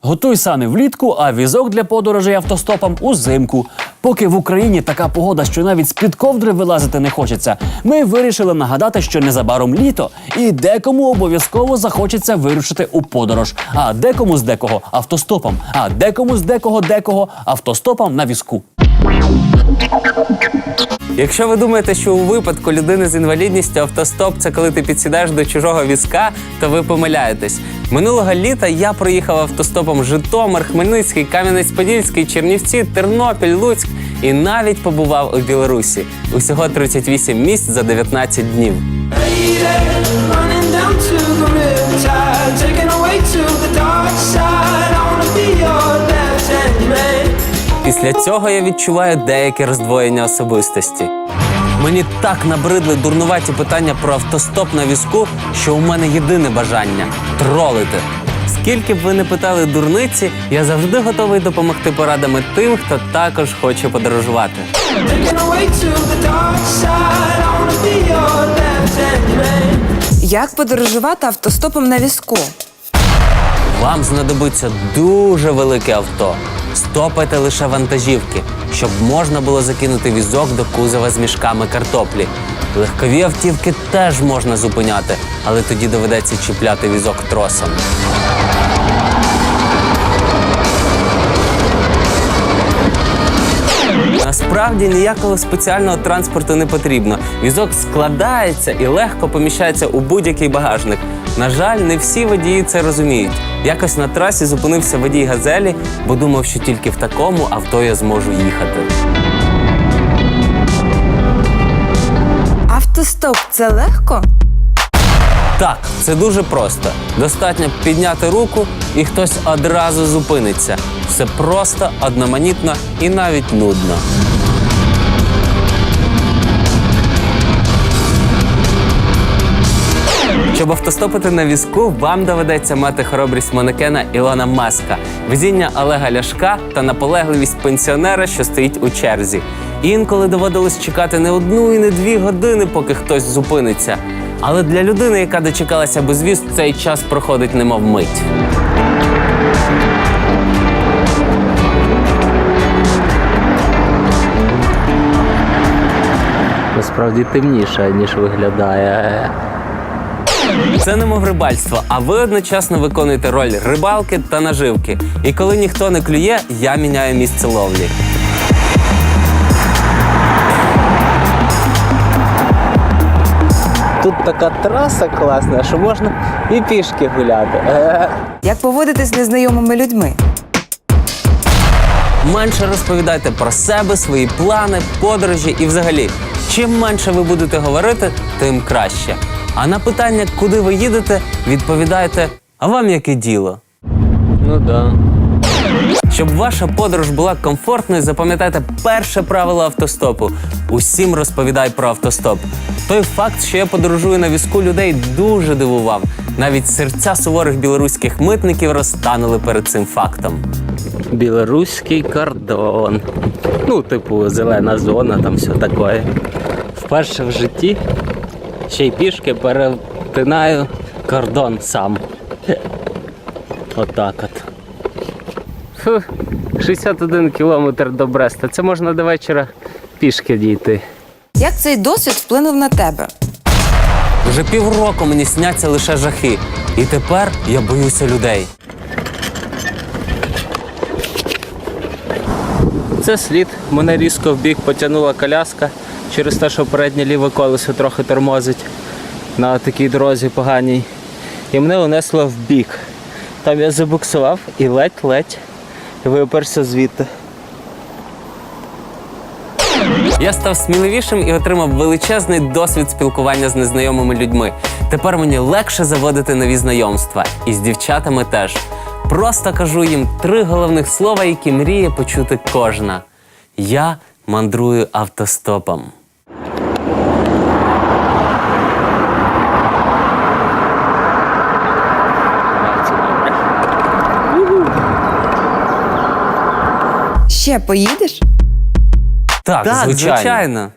Готуй сани влітку, а візок для подорожей автостопом узимку. Поки в Україні така погода, що навіть з-під ковдри вилазити не хочеться, ми вирішили нагадати, що незабаром літо, і декому обов'язково захочеться вирушити у подорож. А декому з декого автостопом, а декому з декого декого автостопом на візку. Якщо ви думаєте, що у випадку людини з інвалідністю автостоп це коли ти підсідаєш до чужого візка, то ви помиляєтесь. Минулого літа я проїхав автостопом Житомир, Хмельницький, Кам'янець-Подільський, Чернівці, Тернопіль, Луцьк і навіть побував у Білорусі. Усього 38 місць за 19 днів. Після цього я відчуваю деяке роздвоєння особистості. Мені так набридли дурнуваті питання про автостоп на візку, що у мене єдине бажання тролити. Скільки б ви не питали дурниці, я завжди готовий допомогти порадами тим, хто також хоче подорожувати. Як подорожувати автостопом на візку? Вам знадобиться дуже велике авто. Стопайте лише вантажівки, щоб можна було закинути візок до кузова з мішками картоплі. Легкові автівки теж можна зупиняти, але тоді доведеться чіпляти візок тросом. Насправді ніякого спеціального транспорту не потрібно. Візок складається і легко поміщається у будь-який багажник. На жаль, не всі водії це розуміють. Якось на трасі зупинився водій газелі, бо думав, що тільки в такому авто я зможу їхати. Автостоп це легко? Так, це дуже просто. Достатньо підняти руку, і хтось одразу зупиниться. Все просто, одноманітно і навіть нудно. Щоб автостопити на візку, вам доведеться мати хоробрість манекена Ілона Маска, везіння Олега Ляшка та наполегливість пенсіонера, що стоїть у черзі. Інколи доводилось чекати не одну і не дві години, поки хтось зупиниться. Але для людини, яка дочекалася безвіз, цей час проходить немов мить. Насправді темніше, ніж виглядає. Це немов рибальство, а ви одночасно виконуєте роль рибалки та наживки. І коли ніхто не клює, я міняю місце ловлі. Тут така траса класна, що можна і пішки гуляти. Як поводитись з незнайомими людьми? Менше розповідайте про себе, свої плани, подорожі і взагалі. Чим менше ви будете говорити, тим краще. А на питання, куди ви їдете, відповідайте: а вам яке діло? Ну да. Щоб ваша подорож була комфортною, запам'ятайте перше правило автостопу: усім розповідай про автостоп. Той факт, що я подорожую на візку людей, дуже дивував. Навіть серця суворих білоруських митників розтанули перед цим фактом. Білоруський кордон. Ну, типу, зелена зона, там все таке. Вперше в житті ще й пішки перетинаю кордон сам. Отак от. Фу, 61 кілометр до Бреста. Це можна до вечора пішки дійти. Як цей досвід вплинув на тебе? Вже півроку мені сняться лише жахи. І тепер я боюся людей. Це слід. Мене різко в бік потягнула коляска через те, що переднє ліве колесо трохи тормозить на такій дорозі поганій. І мене унесло в бік. Там я забуксував і ледь-ледь виперся звідти. Я став сміливішим і отримав величезний досвід спілкування з незнайомими людьми. Тепер мені легше заводити нові знайомства. І з дівчатами теж. Просто кажу їм три головних слова, які мріє почути кожна. Я мандрую автостопом. Ще поїдеш? Так, Так, звичайно. звичайно.